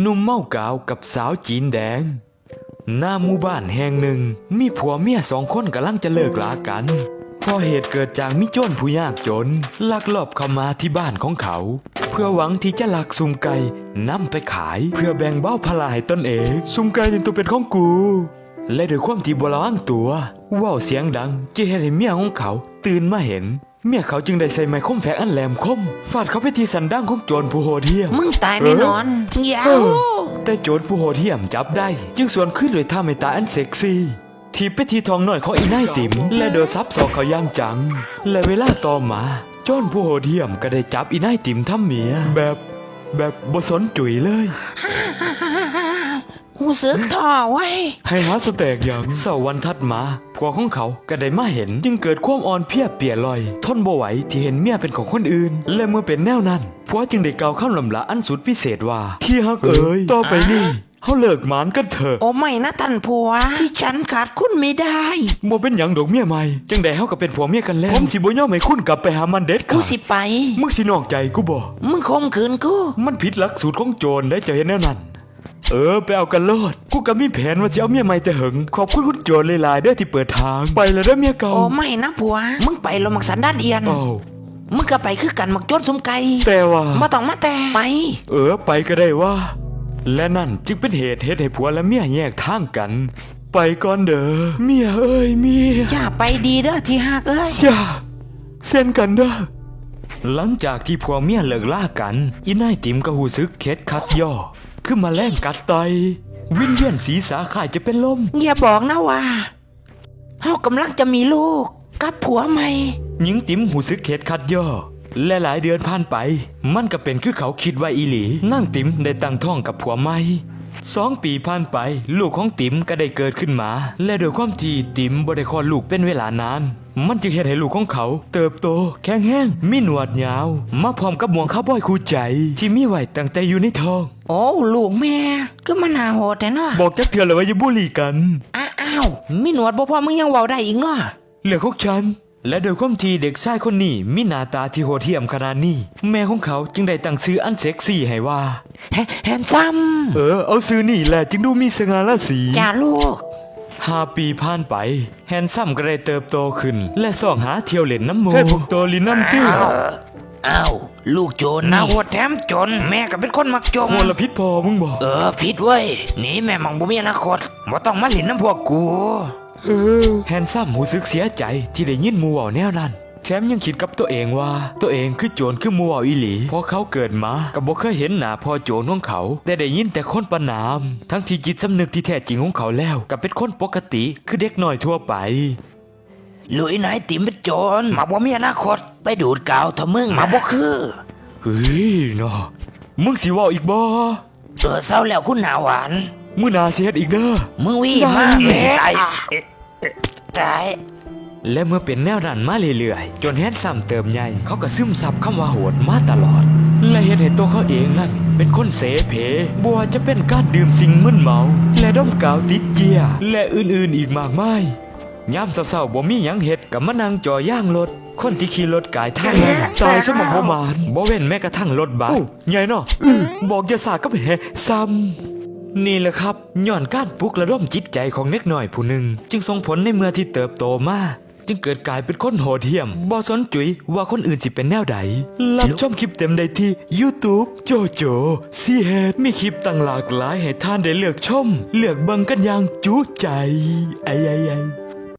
หนุ่มเมากาวกับสาวจีนแดง หน้าหมู่บ้านแห่งหนึ่ง มีผัวเมียสองคนกำลังจะเลิกลากันเพอเหตุเกิดจากมิโจรผู้ยากจน ลักลอบเข้ามาที่บ้านของเขา เพื่อหวังที่จะลักซุ่มไก่นำไปขายเพื่อแบ่งเบ้าภาให้ตนเองซุ่มไก่เป็นตัวเป็นของกู และด้วยความที่บ่ระวังตัวว่าวเสียงดังจะเห็นให้เมียของเขาตื่นมาเห็นเมียเขาจึงได้ใส่ไม้คมแฝกอันแหลมคม ฟาดเขาไปที่สันดั้งของโจรผู้โหดเหี้ยม มึงตายแน่นอนยาเอวอแต่โจรผู้โหดเหี้ยมจับได้ จึงสวนขึ้นด้วยท่าไม่ตาอันเซ็กซี่ทีบไปที่ทองหน่อยของอีนายติ๋มและโดนซับศอกเขาอย่างจัง และเวลาต่อมาโจรผู้โหดเหี้ยมก็ได้จับอีนายติ๋มทำเมีย แบบแบบบ่สนจุ๋ยเลย หูซึกท่อไว้ให้หาสแตกอย่างเสาร์วันถัดมาผัวของเขาก็ได้มาเห็น จึงเกิดความอ่อนเพลียเปียลอย ทนบ่ไหวที่เห็นเมียเป็นของคนอื่น และเมื่อเป็นแนวนั้นผัวจึงได้กล่าวคำลำละอันสุดพิเศษว่า ที่ฮักเอ๋ยต่อไปนี่เขาเลิกหมานกันเถอะโอ้ไม่นะท่านผัว ที่ฉันขาดคุณไม่ได้บ่เป็นหยังดอกเมียใหม่จังได้เฮาก็เป็นผัวเมียกันแล้วผมสิบ่ยอมให้คุณกลับไปหามันเด็ดกูขาดสิไป มึงสินอกใจกูบ่มึงคมขืนกู มันผิดหลักสูตรของโจรได้เจะเห็นแนวนั้น เออ ไปเอากันโลดกูก็มีแผนว่าจะเอาเมียใหม่แต่หึง ขอบคุณคุณโจรหลายๆเด้อที่เปิดทาง ไปแล้วเด้อเมียเก่า โอ้ไม่นะผัว มึงไปลงมักสันด้านเอียน อ้าวมึงก็ไปคือกันมักโจนสมไก่แต่ว่ามาต้องมาแต่ไป เออไปก็ได้ว่า และนั่นจึงเป็นเหตุเหตุให้ผัวและเมียแยกทางกัน ไปก่อนเด้อเมียเอ้ยเมียอย่าไปดีเด้อที่หักเอ้ย จ้าเส้นกันเด้อหลังจากที่ผัวเมียเลิกล่ากันอีนายติ๋มก็หูซึกเคล็ดคัดย่อ ขึ้นมาแล่งกัดไตวินเวียนศีรษะข่ายจะเป็นลมอย่าบอกนะว่าเฮากำลังจะมีลูกกับผัวใหม่หญิงติ๋มหูซึกเคล็ดคัดย่อและหลายเดือนผ่านไป มันก็เป็นคือเขาคิดไว้อีหลีนั่งติ๋มได้ตั้งท้องกับผัวใหม่สองปีผ่านไป ลูกของติ๋มก็ได้เกิดขึ้นมา และโดวยความที่ติ๋มบ่ได้คลอดลูกเป็นเวลานาน มันจึงเห็นให้ลูกของเขา เติบโต แข็งแรงมีหนวดยาว มาพร้อมกับหมวงข้าวบอยคู่ใจ ที่มีไว้ตั้งแต่อยู่ในท้อง โอ้ลูกแม่ก็มันหาโหดแต่เนาะบอกจักเถื่อนเลยว่าอย่าบุหรี่กันอ้าอ้าวมีหนวดบ่พอมึงยังเว้าได้อีกเนาะเหลือของฉัน และโดยความที่เด็กชายคนนี้มีหน้าตาที่โหดเหี้ยมขนาดนี้ แม่ของเขาจึงได้ตั้งชื่ออันเซ็กซี่ให้ว่า แฮแฮนซัมเออ เอาซื้อนี่แหละจึงดูมีสง่าราศี จ้าลูก ห้าปีผ่านไป แฮนซัมก็ได้เติบโตขึ้น และส่องหาเที่ยวเล่นน้ำโมให้พวกโตลินน้ำตื้ออ้าวลูกโจรนะโหดแถมจน แม่ก็เป็นคนมักจงมลพิษพอมึงบอก เออผิดเว้ยหนี่แม่มังบ่มีอนาคตบ่ต้องมาหลินน้ำพวกกูเออแฮนซัมหูซึกเสียใจที่ได้ยินหมูเว่าแนวนั้น แถมยังคิดกับตัวเองว่า ตัวเองคือโจรคือหมูเว่าอีหลีเพราะเขาเกิดมากับบ่เคยเห็นหน้าพ่อโจรของเขาแต่ได้ยินแต่คนประนาม ทั้งที่จิตสำนึกที่แท้จริงของเขาแล้วกับเป็นคนปกติคือเด็กน้อยทั่วไปลุยนายติ๋มเป็นโจรมาบ่มีอนาคต ไปดูดกาวเถอะมึงมาบ่คือเฮ้ยเนาะมึงสิเว่าอีกบ่เออเศร้าแล้วคุณหนาหวานมึงน่าสิเฮ็ดอีกเด้อมึงวิ่งได้มามึงสิตายตาย และเมื่อเป็นแนวนั้นมาเรื่อยๆ จนแฮนซัมเติมใหญ่เขาก็ซึมซับคำว่าโหดมาตลอด และเห็นให้ตัวเขาเองนั่นเป็นคนเสเพบัวาจะเป็นการดื่มสิ่งมึนเมา และดมกาวติดเกียร์และอื่นๆอีกมากมายยามเศร้าๆบ่มีหยังเฮ็ดกับมานั่งจ่อย่างรถ คนที่ขี่รถกายทางนั้นตายสมองบ่มานบ่เว้นแม้กระทั่งรถบัสใหญ่เนาะอื้อบอกอย่าสากับแหซ้ำนี่แหละครับย้อนการปลุกระดมจิตใจของเด็กหน่อยผู้หนึ่ง จึงส่งผลในเมื่อที่เติบโตมา จึงเกิดกลายเป็นคนโหดเหี้ยมบอสนจุยว่าคนอื่นสิเป็นแนวใดรับชมคลิปเต็มได้ที่ YouTube โจโจซีเฮดมีคลิปต่างหลากหลายให้ท่านได้เลือกชม เลือกเบิ่งกันอย่างจุใจไอ้ไอ้ไอ้